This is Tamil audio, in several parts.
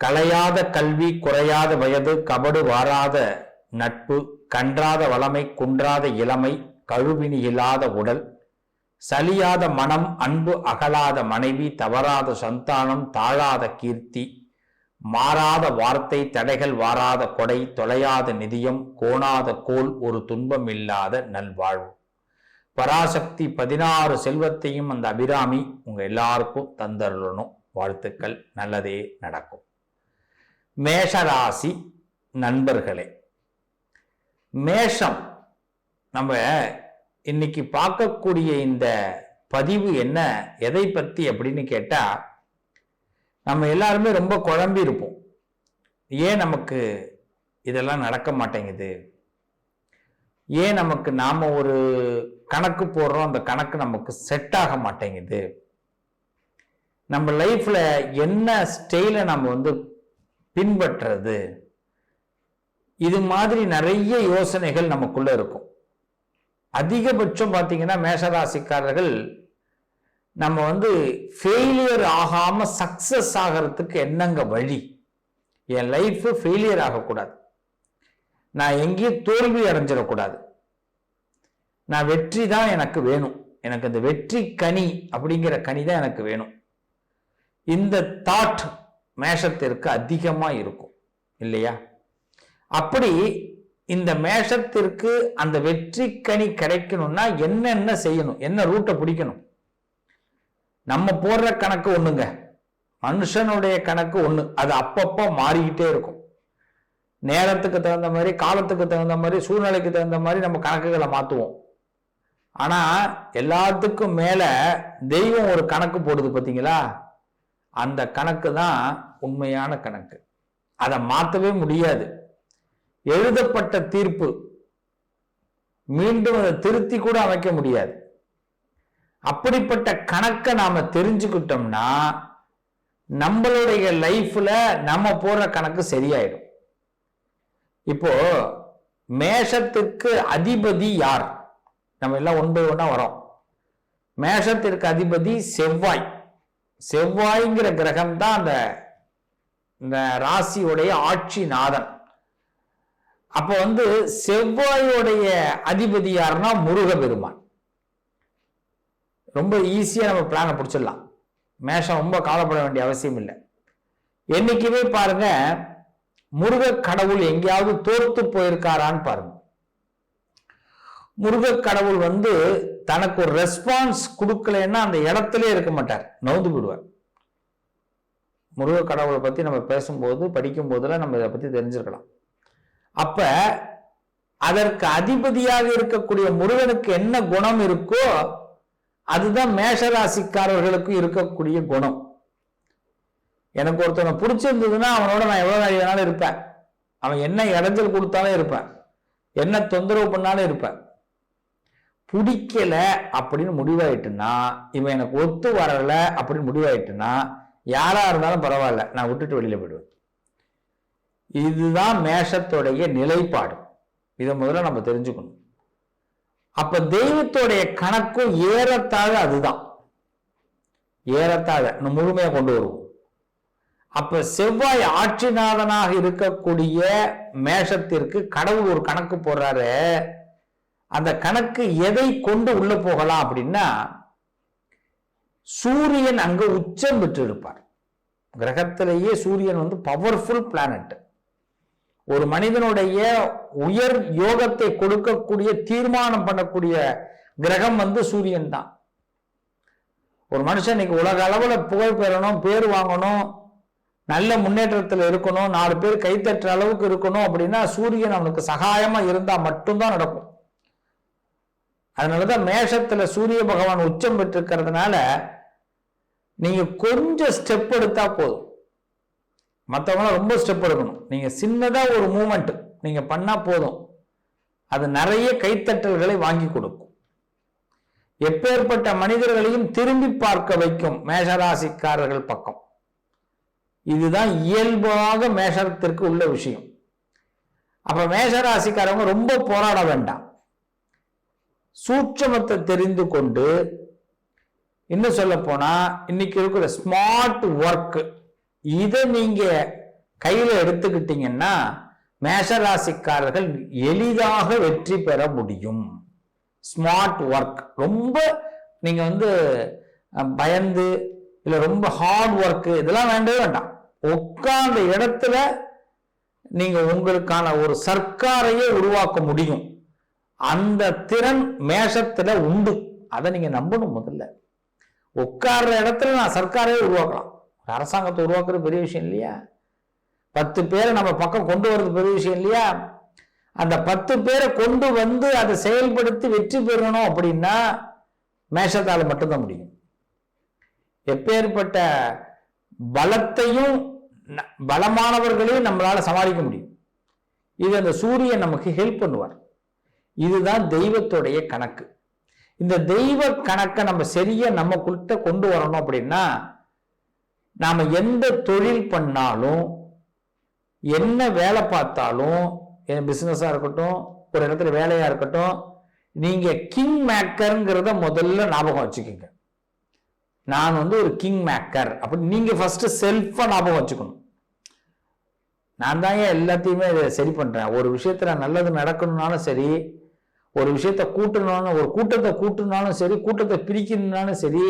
கலையாத கல்வி குறையாத வயது கபடு வாராத நட்பு கன்றாத வளமை குன்றாத இளமை கழுவினி இல்லாத உடல் சலியாத மனம் அன்பு அகலாத மனைவி தவறாத சந்தானம் தாழாத கீர்த்தி மாறாத வார்த்தை தடைகள் வாராத கொடை தொலையாத நிதியம் கோணாத கோல் ஒரு துன்பம் இல்லாத நல்வாழ்வு. பராசக்தி பதினாறு செல்வத்தையும் அந்த அபிராமி உங்க எல்லாருக்கும் தந்தருளணும். வாழ்த்துக்கள். நல்லதே நடக்கும். மேஷராசி நண்பர்களே மேஷம் நம்ம இன்னைக்கு பார்க்கக்கூடிய இந்த பதிவு என்ன எதை பற்றி அப்படின்னு கேட்டால் நம்ம எல்லாருமே ரொம்ப குழம்பி இருப்போம். ஏன் நமக்கு இதெல்லாம் நடக்க மாட்டேங்குது? ஏன் நமக்கு நாம் ஒரு கணக்கு போடுறோம் அந்த கணக்கு நமக்கு செட் ஆக மாட்டேங்குது? நம்ம லைஃப்பில் என்ன ஸ்டைலை நம்ம வந்து பின்பற்றுறது இது மாதிரி நிறைய யோசனைகள் நமக்குள்ள இருக்கும். அதிகபட்சம் பார்த்தீங்கன்னா மேஷராசிக்காரர்கள் நம்ம வந்து ஃபெயிலியர் ஆகாம சக்சஸ் ஆகிறதுக்கு என்னங்க வழி? என் லைஃப் ஃபெயிலியர் ஆகக்கூடாது. நான் எங்கேயும் தோல்வி அடைஞ்சிடக்கூடாது. நான் வெற்றி தான் எனக்கு வேணும். எனக்கு இந்த வெற்றி கனி அப்படிங்கிற கனி தான் எனக்கு வேணும். இந்த தாட் மேஷத்திற்கு அதிகமாக இருக்கும் இல்லையா? அப்படி இந்த மேஷத்திற்கு அந்த வெற்றி கனி கிடைக்கணும்னா என்னென்ன செய்யணும்? என்ன ரூட்டை பிடிக்கணும்? நம்ம போடுற கணக்கு ஒண்ணுங்க. மனுஷனுடைய கணக்கு ஒண்ணு. அது அப்பப்போ மாறிக்கிட்டே இருக்கும். நேரத்துக்கு தகுந்த மாதிரி காலத்துக்கு தகுந்த மாதிரி சூழ்நிலைக்கு தகுந்த மாதிரி நம்ம கணக்குகளை மாற்றுவோம் ஆனால் எல்லாத்துக்கும் மேலே தெய்வம் ஒரு கணக்கு போடுது பார்த்தீங்களா அந்த கணக்கு தான் உண்மையான கணக்கு. அதை மாற்றவே முடியாது. எழுதப்பட்ட தீர்ப்பு மீண்டும் அதை திருத்தி கூட அமைக்க முடியாது. அப்படிப்பட்ட கணக்கை நாம தெரிஞ்சுக்கிட்டோம்னா நம்மளுடைய லைஃப்ல நம்ம போடுற கணக்கு சரியாயிடும். இப்போ மேஷத்துக்கு அதிபதி யார்? நம்ம எல்லாம் ஒன்பது ஒன்றா ஒன்னா வரோம் மேஷத்திற்கு அதிபதி செவ்வாய். செவ்வாய்ங்கிற கிரகம் தான் அந்த இந்த ராசியுடைய ஆட்சி நாதன். அப்போ வந்து செவ்வாயுடைய அதிபதி யாருன்னா முருக பெருமான் ரொம்ப ஈஸியாக நம்ம பிளானை பிடிச்சிடலாம். மேஷம் ரொம்ப கவலைப்பட வேண்டிய அவசியம் இல்லை. என்னைக்குமே பாருங்க முருக கடவுள் எங்கேயாவது தோர்த்து போயிருக்காரான்னு பாருங்க. முருகக் கடவுள் வந்து தனக்கு ஒரு ரெஸ்பான்ஸ் கொடுக்கலன்னா அந்த இடத்துலயே இருக்க மாட்டார். நவுந்து விடுவார் முருக கடவுளை பத்தி நம்ம பேசும்போது படிக்கும் போதெல்லாம் நம்ம இதை பத்தி தெரிஞ்சிருக்கலாம். அப்ப அதற்கு அதிபதியாக இருக்கக்கூடிய முருகனுக்கு என்ன குணம் இருக்கோ அதுதான் மேஷராசிக்காரர்களுக்கு இருக்கக்கூடிய குணம். எனக்கு ஒருத்தனை பிடிச்சிருந்ததுன்னா அவனோட நான் எவ்வளவு நாள் வேணாலும் இருப்பேன். அவன் என்ன இடைஞ்சல் கொடுத்தாலும் இருப்பேன். என்ன தொந்தரவு பண்ணாலும் இருப்பேன். பிடிக்கல அப்படின்னு முடிவாயிட்டுன்னா இவன் எனக்கு ஒத்து வரல அப்படின்னு முடிவாயிட்டுன்னா யாரா இருந்தாலும் பரவாயில்ல நான் விட்டுட்டு வெளியில போயிடுவேன். இதுதான் மேஷத்துடைய நிலைப்பாடு. இதை முதல்ல நம்ம தெரிஞ்சுக்கணும். அப்ப தெய்வத்துடைய கணக்கும் ஏறத்தாழ அதுதான். ஏறத்தாழ இன்னும் முழுமையா கொண்டு வருவோம். அப்ப செவ்வாய் ஆட்சிநாதனாக இருக்கக்கூடிய மேஷத்திற்கு கடவுள் ஒரு கணக்கு போடுறாரு. அந்த கணக்கு எதை கொண்டு உள்ள போகலாம் அப்படின்னா சூரியன் அங்க உச்சம் பெற்று இருப்பார் கிரகத்திலேயே சூரியன் வந்து பவர்ஃபுல் பிளானட் ஒரு மனிதனுடைய உயர் யோகத்தை கொடுக்கக்கூடிய தீர்மானம் பண்ணக்கூடிய கிரகம் வந்து சூரியன் தான். ஒரு மனுஷன் இன்னைக்கு உலக அளவில் புகழ் பெறணும் பேர் வாங்கணும் நல்ல முன்னேற்றத்தில் இருக்கணும் நாலு பேர் கைத்தட்டுற அளவுக்கு இருக்கணும் அப்படின்னா சூரியன் அவனுக்கு சகாயமா இருந்தா மட்டும்தான் நடக்கும். அதனாலதான் மேஷத்துல சூரிய பகவான் உச்சம் பெற்றிருக்கிறதுனால நீங்க கொஞ்சம் ஸ்டெப் எடுத்தா போதும். மற்றவங்களாம் ரொம்ப ஸ்டெப் எடுக்கணும். நீங்க சின்னதா ஒரு மூமெண்ட் நீங்க பண்ணா போதும். அது நிறைய கைத்தட்டல்களை வாங்கி கொடுக்கும். எப்பேற்பட்ட மனிதர்களையும் திரும்பி பார்க்க வைக்கும் மேஷராசிக்காரர்கள் பக்கம். இதுதான் இயல்பாக மேஷத்திற்கு உள்ள விஷயம். அப்ப மேஷராசிக்காரவங்க ரொம்ப போராட வேண்டாம். சூட்சமத்தை தெரிந்து கொண்டு இன்னும் சொல்ல போனா இன்னைக்கு இருக்கிற ஸ்மார்ட் ஒர்க் இதை நீங்க கையில எடுத்துக்கிட்டீங்கன்னா மேஷராசிக்காரர்கள் எளிதாக வெற்றி பெற முடியும். ஸ்மார்ட் ஒர்க் ரொம்ப நீங்க வந்து பயந்து இல்லை ரொம்ப ஹார்ட் ஒர்க்கு இதெல்லாம் வேண்டவே வேண்டாம். உட்கார்ந்த இடத்துல நீங்க உங்களுக்கான ஒரு சர்க்காரையே உருவாக்க முடியும். அந்த திறன் மேஷத்துல உண்டு. அதை நீங்க நம்பணும் முதல்ல. உட்கார்ற இடத்துல நான் சர்க்காரே உருவாக்கலாம். அரசாங்கத்தை உருவாக்குறது பெரிய விஷயம் இல்லையா? பத்து பேரை நம்ம பக்கம் கொண்டு வர்றது பெரிய விஷயம் இல்லையா? அந்த பத்து பேரை கொண்டு வந்து அதை செயல்படுத்தி வெற்றி பெறணும் அப்படின்னா மேஷத்தால் மட்டும்தான் முடியும். எப்பேற்பட்ட பலத்தையும் ந- பலமானவர்களையும் நம்மளால் சமாளிக்க முடியும். இது அந்த சூரியன் நமக்கு ஹெல்ப் பண்ணுவார். இதுதான் தெய்வத்துடைய கணக்கு. இந்த தெய்வ கணக்கை நம்ம சரியா நம்மக்குள்கிட்ட கொண்டு வரணும் அப்படின்னா நாம எந்த தொழில் பண்ணாலும் என்ன வேலை பார்த்தாலும் என் பிசினஸா இருக்கட்டும் ஒரு இடத்துல வேலையா இருக்கட்டும் நீங்க கிங் மேக்கருங்கிறத முதல்ல ஞாபகம் வச்சுக்கோங்க. நான் வந்து ஒரு கிங் மேக்கர் அப்படி நீங்க ஃபர்ஸ்ட் செல்ஃபா ஞாபகம் வச்சுக்கணும். நான் தான் ஏன் எல்லாத்தையுமே இதை சரி பண்றேன்? ஒரு விஷயத்துல நல்லது நடக்கணும்னாலும் சரி ஒரு விஷயத்த கூட்டணும்னாலும் ஒரு கூட்டத்தை கூட்டணும்னாலும் சரி கூட்டத்தை பிரிக்கணும்னாலும் சரி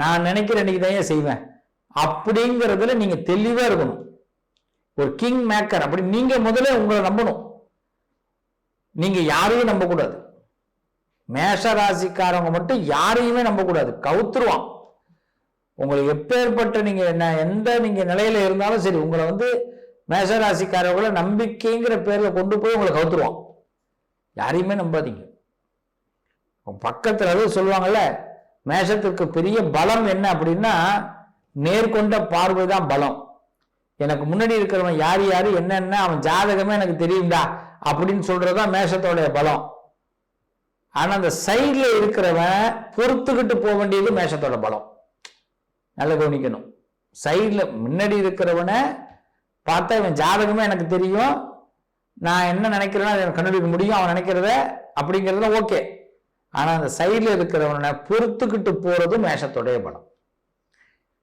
நான் நினைக்கிற அன்னைக்கு தான் ஏன் செய்வேன். அப்படிங்கிறதுல நீங்க தெளிவா இருக்கணும். ஒரு கிங் மேக்கர் அப்படி நீங்க முதல்ல உங்களை நம்பணும். நீங்க யாரையும் நம்பக்கூடாது. மேஷ ராசிக்காரவங்க மட்டும் யாரையுமே நம்பக்கூடாது. கவுத்துருவான். உங்களுக்கு எப்பேற்பட்ட நீங்க என்ன எந்த நீங்க நிலையில இருந்தாலும் சரி உங்களை வந்து மேஷ ராசிக்காரவங்களை நம்பிக்கைங்கிற பேர்ல கொண்டு போய் உங்களை கவுத்துருவான். யாரையுமே நம்பாதீங்க. பக்கத்தில் பக்கத்துல அது சொல்லுவாங்கல்ல மேஷத்திற்கு பெரிய பலம் என்ன அப்படின்னா நேர்கொண்ட பார்வை தான் பலம். எனக்கு முன்னாடி இருக்கிறவன் யார் யார் என்னென்ன அவன் ஜாதகமே எனக்கு தெரியும்டா அப்படின்னு சொல்றதுதான் மேஷத்தோடைய பலம். ஆனால் அந்த சைடில் இருக்கிறவன் பொறுத்துக்கிட்டு போக வேண்டியது மேஷத்தோட பலம். நல்லா கவனிக்கணும். சைடில் முன்னாடி இருக்கிறவனை பார்த்தா இவன் ஜாதகமே எனக்கு தெரியும் நான் என்ன நினைக்கிறேனோ அதை கண்டுபிடிக்க முடியும் அவன் நினைக்கிறத அப்படிங்கிறதுல ஓகே ஆனால் அந்த சைடில் இருக்கிறவனை பொறுத்துக்கிட்டு போகிறதும் மேஷத்துடைய பலம்.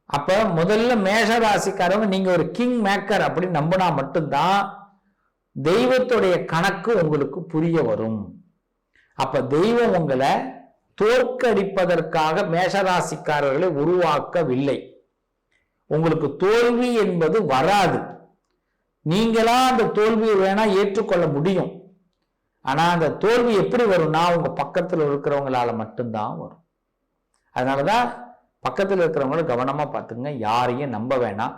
அப்போ முதல்ல மேஷ ராசிக்காரவங்க நீங்கள் ஒரு கிங் மேக்கர் அப்படின்னு நம்பினா மட்டும்தான் தெய்வத்துடைய கணக்கு உங்களுக்கு புரிய வரும். அப்போ தெய்வம் உங்களை தோற்கடிப்பதற்காக மேஷராசிக்காரர்களை உருவாக்கவில்லை. உங்களுக்கு தோல்வி என்பது வராது. நீங்களா அந்த தோல்வியை வேணா ஏற்றுக்கொள்ள முடியும். ஆனா அந்த தோல்வி எப்படி வரும்னா உங்க பக்கத்துல இருக்கிறவங்களால மட்டும்தான் வரும். அதனாலதான் பக்கத்துல இருக்கிறவங்கள கவனமா பார்த்துங்க யாரையும் நம்ப வேணாம்.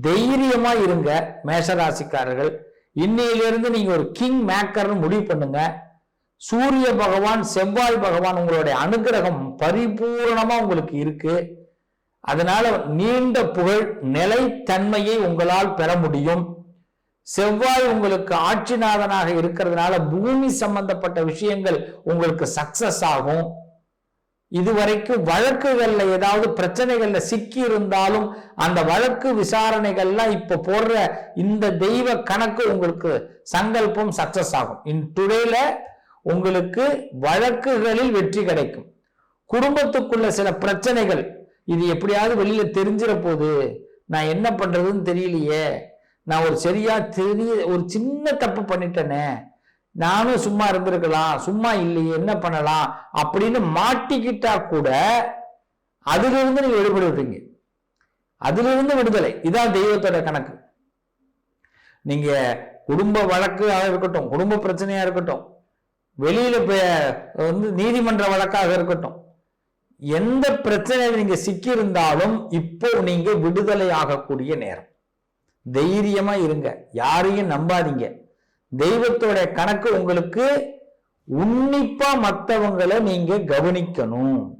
தைரியமா இருங்க மேஷராசிக்காரர்கள். இன்னையிலிருந்து நீங்க ஒரு கிங் மேக்கர்னு முடிவு பண்ணுங்க. சூரிய பகவான் செவ்வாய் பகவான் உங்களுடைய அனுகிரகம் பரிபூர்ணமா உங்களுக்கு இருக்கு. அதனால நீண்ட புகழ் நிலைத்தன்மையை உங்களால் பெற முடியும். செவ்வாய் உங்களுக்கு ஆட்சிநாதனாக இருக்கிறதுனால பூமி சம்பந்தப்பட்ட விஷயங்கள் உங்களுக்கு சக்சஸ் ஆகும். இதுவரைக்கும் வழக்குகள்ல ஏதாவது பிரச்சனைகள்ல சிக்கி இருந்தாலும் அந்த வழக்கு விசாரணைகள்லாம் இப்ப போடுற இந்த தெய்வ கணக்கு உங்களுக்கு சங்கல்பம் சக்சஸ் ஆகும். இன் டுடேல உங்களுக்கு வழக்குகளில் வெற்றி கிடைக்கும். குடும்பத்துக்குள்ள சில பிரச்சனைகள் இது எப்படியாவது வெளியில தெரிஞ்சிட போகுது நான் என்ன பண்றதுன்னு தெரியலையே. நான் ஒரு சரியா தெரிய ஒரு சின்ன தப்பு பண்ணிட்டேனே நானும் சும்மா இருந்திருக்கலாம் சும்மா இல்லையே என்ன பண்ணலாம் அப்படின்னு மாட்டிக்கிட்டா கூட அதிலிருந்து நீங்க விடுபடுவீங்க அதிலிருந்து விடுதலை. இதான் தெய்வத்தோட கணக்கு. நீங்க குடும்ப வழக்காக இருக்கட்டும் குடும்ப பிரச்சனையா இருக்கட்டும் வெளியில வந்து நீதிமன்ற வழக்காக இருக்கட்டும் எந்த பிரச்சனையில நீங்க சிக்கியிருந்தாலும் இப்போ நீங்க விடுதலை ஆகக்கூடிய நேரம். தைரியமா இருங்க. யாரையும் நம்பாதீங்க. தெய்வத்தோட கணக்கு உங்களுக்கு உன்னிப்பா மற்றவங்களை நீங்க கவனிக்கணும்.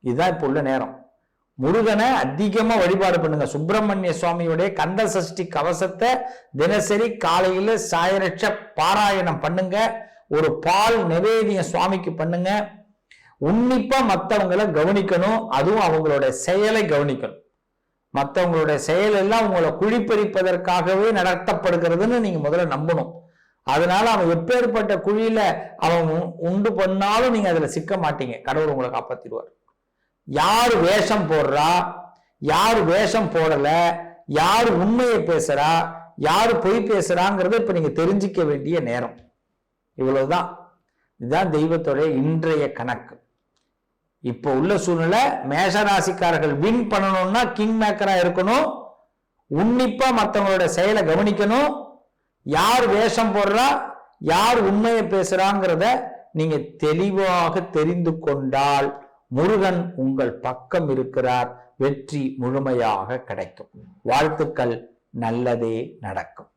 இதுதான் இப்போ உள்ள நேரம். முருகனை அதிகமா வழிபாடு பண்ணுங்க. சுப்பிரமணிய சுவாமியுடைய கந்த சஷ்டி கவசத்தை தினசரி காலையில சாயரட்ச பாராயணம் பண்ணுங்க. ஒரு பால் நிவேதியம் சுவாமிக்கு பண்ணுங்க. உன்னிப்பா மற்றவங்களை கவனிக்கணும். அதுவும் அவங்களோட செயலை கவனிக்கணும். மற்றவங்களுடைய செயல் எல்லாம் உங்களை குழிப்பறிப்பதற்காகவே நடத்தப்படுகிறதுன்னு நீங்க முதல்ல நம்பணும். அதனால அவன் எப்பேற்பட்ட குழியில அவன் உ- உண்டு பண்ணாலும் நீங்க அதுல சிக்க மாட்டீங்க. கடவுள் உங்களை காப்பாத்திடுவார். யார் வேஷம் போடுறா? யார் வேஷம் போடல? யார் உண்மையை பேசுறா? யார் பொய் பேசுறாங்கிறத இப்ப நீங்க தெரிஞ்சிக்க வேண்டிய நேரம். இவ்வளவுதான். இதுதான் தெய்வத்துடைய இன்றைய கணக்கு. இப்போ உள்ள சூழ்நிலை மேஷராசிக்காரர்கள் வின் பண்ணணும்னா கிங் மேக்கரா இருக்கணும். உன்னிப்பா மற்றவங்களோட செயலை கவனிக்கணும். யார் வேஷம் போடுறா யார் உண்மையை பேசுறாங்கிறத நீங்க தெளிவாக தெரிந்து கொண்டால் முருகன் உங்கள் பக்கம் இருக்கிறார். வெற்றி முழுமையாக கிடைக்கும். வாழ்த்துக்கள். நல்லதே நடக்கும்.